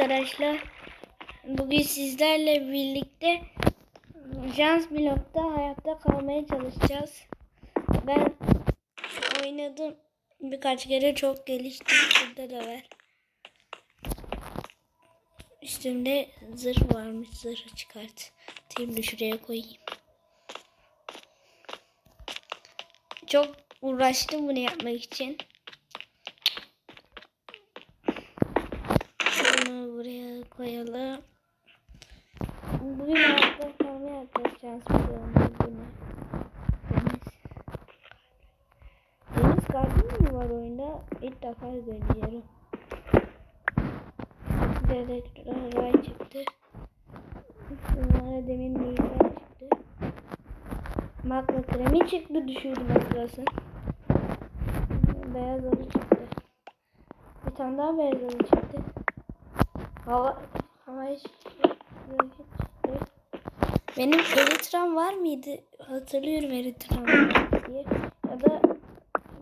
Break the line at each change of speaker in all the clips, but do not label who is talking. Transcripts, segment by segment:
arkadaşlar. Bugün sizlerle birlikte Jans Blok'ta hayatta kalmaya çalışacağız. Ben oynadım birkaç kere çok geliştim. Şurada da var. Üstümde zırh varmış. Zırhı çıkartayım da şuraya koyayım. Çok uğraştım bunu yapmak için. Bunu buraya koyalım. Bugün hayatta kalmaya çalışacağız. Bakalım bugün. Deniz. Deniz gardiyan mı var oyunda? İlk defa görüyorum. Dedektor çıktı. Bunlara demin bilgiler çıktı. Makro kremi çıktı düşürdüm hatırlasın. Beyaz alı çıktı. Bir tane daha beyaz alı çıktı. Hava hava çıktı. Benim Eritram var mıydı? Hatırlıyorum Eritram var diye. Ya da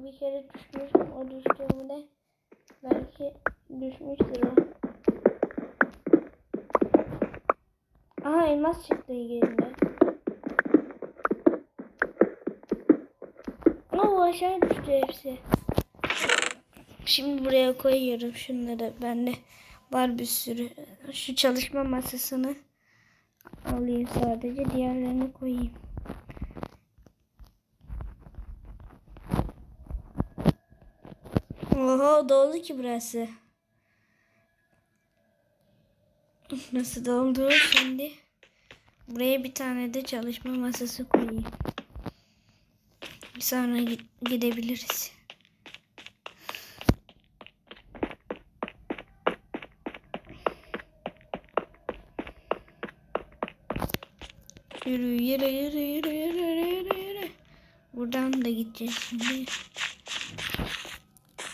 bir kere düşmüştüm. O düştüğümde belki düşmüştür o. Aha elmas çıktı yerine. Oo aşağı düştü hepsi. Şimdi buraya koyuyorum şunları. Bende var bir sürü. Şu çalışma masasını alayım sadece. Diğerlerini koyayım. Oho doldu ki burası. Nasıl doldu şimdi? Buraya bir tane de çalışma masası koyayım. Sonra gidebiliriz. Yürü yürü yürü yürü yürü yürü yürü. Buradan da gideceğiz şimdi.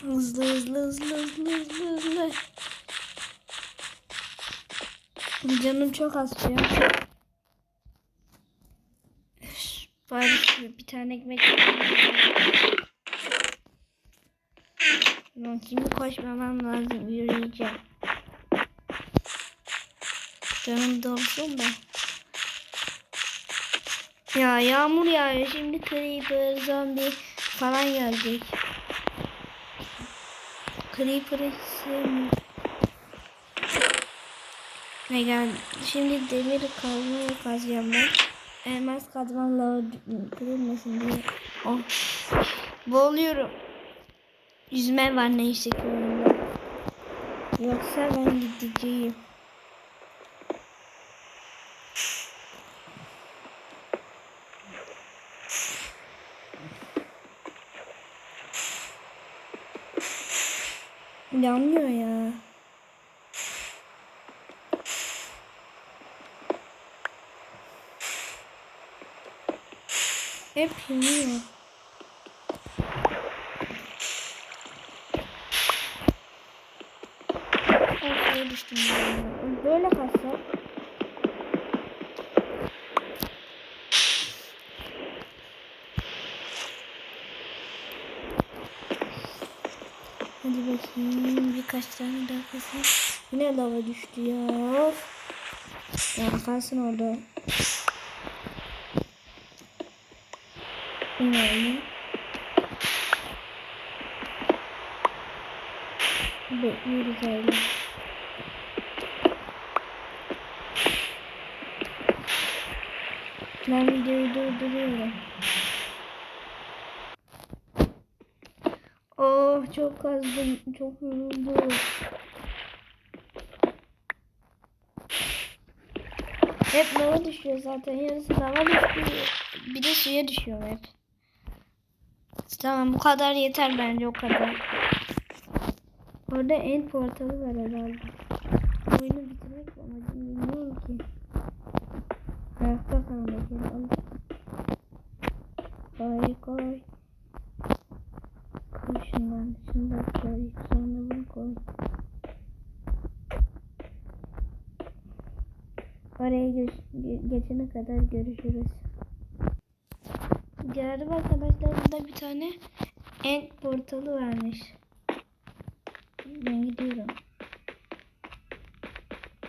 Hızlı hızlı hızlı hızlı hızlı hızlı. Canım çok az ya. Bari bir tane ekmek Lan şimdi koşmamam lazım. Yürüyeceğim. Canım dolsun da. Ya yağmur yağıyor. Şimdi creeper, zombi falan gelecek. Creeper'ı sevmiyorum. Ne geldi? Şimdi demir kazmayı kazacağım ben. Elmas kazmanla kırılmasın diye. Oh. Boğuluyorum. Yüzme var neyse ki. Yoksa ben gideceğim. Yanmıyor ya. Hep yanıyor. Ortaya düştüm. Böyle kalsa. Bakayım birkaç tane daha kalsın. Yine lava düştü ya. Ya kalsın orada. İnelim. Bekliyoruz öyle. Ben videoyu durduruyorum. Oh çok kazdım. Çok yoruldum. Hep lava düşüyor zaten. Yarısı lava düşüyor. Bir de suya düşüyor hep. Tamam bu kadar yeter bence o kadar. Orada en portalı var herhalde. Oyunu bitirmek amacım bilmiyorum ki. Ayakta kalmak al. Koy koy. Şundan. Şundan koy. Sonra bunu koy. Oraya geçene kadar görüşürüz. Gördüm arkadaşlar burada bir tane en portalı varmış. Ben gidiyorum.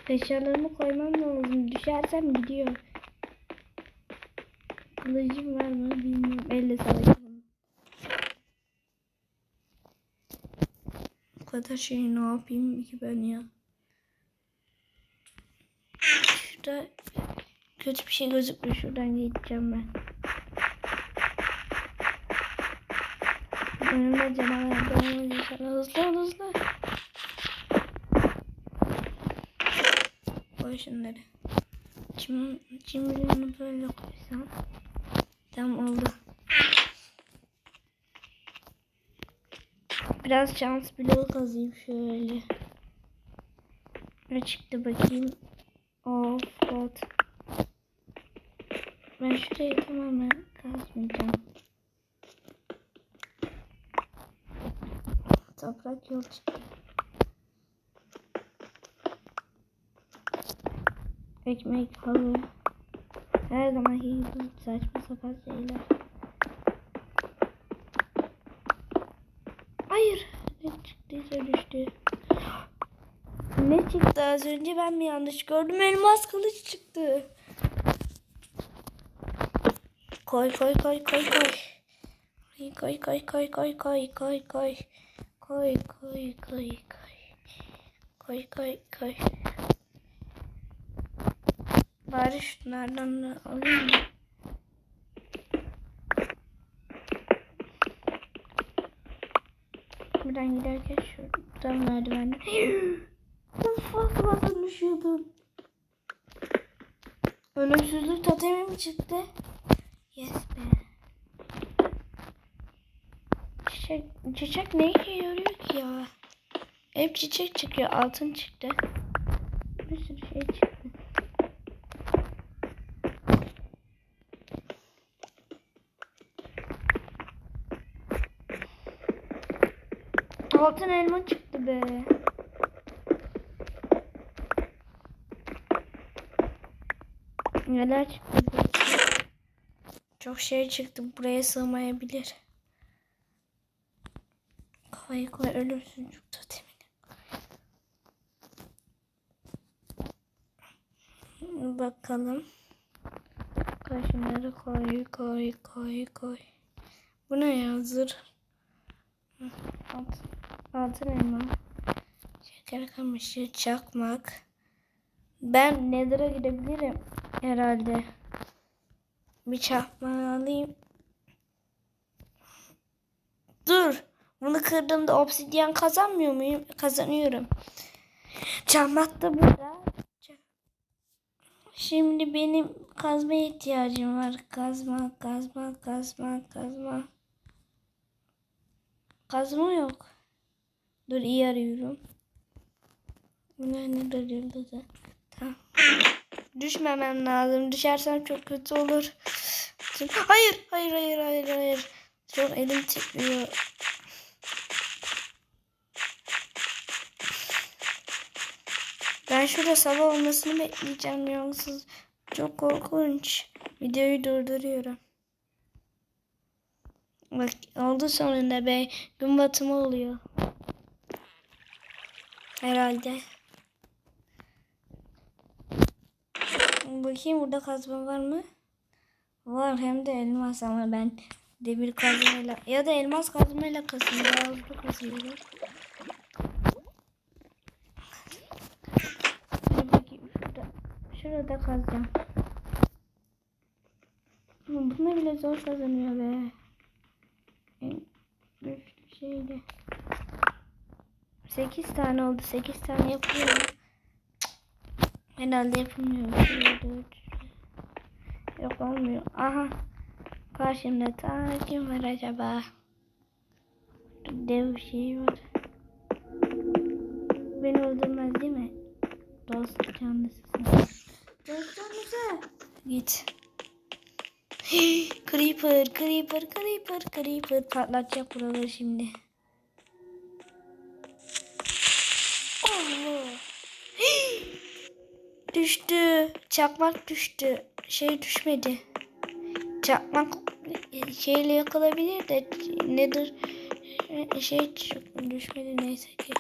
Eşyalarımı koymam lazım. Düşersem gidiyor. Kılıcım var mı bilmiyorum. Elle savaşırım. Bu kadar şey ne yapayım ki ben ya. Şurada kötü bir şey gözükmüyor. Şuradan geçeceğim ben. Önümde canavar inşallah. Hızlı hızlı. Koy şunları. Çim, çimlerini böyle koysam. Tamam oldu. Biraz şans bloğu kazayım şöyle. Ne çıktı bakayım. Of God. Ben şurayı tamamen kazmayacağım. Toprak yol çıktı. Ekmek, halı. Her zaman gibi saçma sapan şeyler. Hayır. Ne çıktıysa düştü. Ne çıktı az önce ben mi yanlış gördüm? Elmas kılıç çıktı. Koy koy koy koy koy. Koy koy koy koy koy koy koy. Koy koy koy koy. Koy koy koy. Bari şunlardan da alayım? Buradan giderken şuradan merdivenden. Of fazla düşüyordum. Ölümsüzlük totemi mi çıktı? Yes be. Çiçek, çiçek ne işe yarıyor ki ya? Hep çiçek çıkıyor. Altın çıktı. Bir sürü şey çıktı. Altın elma çıktı be. Neler çıktı? Çok şey çıktı. Buraya sığmayabilir. Koy koy ölümsüzlük totemini. Bakalım. Koy şunları koy koy koy koy. Bu ne ya zırh? Hı, Altın, altın elma. Şeker kamışı, çakmak. Ben Nether'a gidebilirim herhalde. Bir çakmağı alayım. Dur. Bunu kırdığımda obsidyen kazanmıyor muyum? Kazanıyorum. Çakmak da burada. Şimdi benim kazmaya ihtiyacım var. Kazma, kazma, kazma, kazma. Kazma yok. Dur iyi arıyorum. Bunlar ne arıyordu da. Tamam. Düşmemem lazım. Düşersem çok kötü olur. Hayır, hayır, hayır, hayır, hayır. Çok elim titriyor. Ben şurada sabah olmasını bekleyeceğim yoksa çok korkunç. Videoyu durduruyorum. Bak oldu sonunda be. Gün batımı oluyor. Herhalde. Bakayım burada kazma var mı? Var hem de elmas ama ben demir kazmayla ya da elmas kazmayla kazıyorum. Dur bakayım şurada. Şurada kazacağım. Buna bile zor kazanıyor be. En güçlü şeyle. 8 tane oldu. 8 tane yapıyor. Herhalde yapılmıyor. Yok olmuyor. Aha. Karşımda ta kim var acaba? Dev bir şey var. Beni öldürmez değil mi? Dost canlısısın. Dost canlısı. Git. creeper, creeper, creeper, creeper. Patlatacak buraları şimdi. Allah. Düştü. Çakmak düştü. Şey düşmedi. Çakmak şeyle yakılabilir de nedir şey çok düşmedi neyse ki.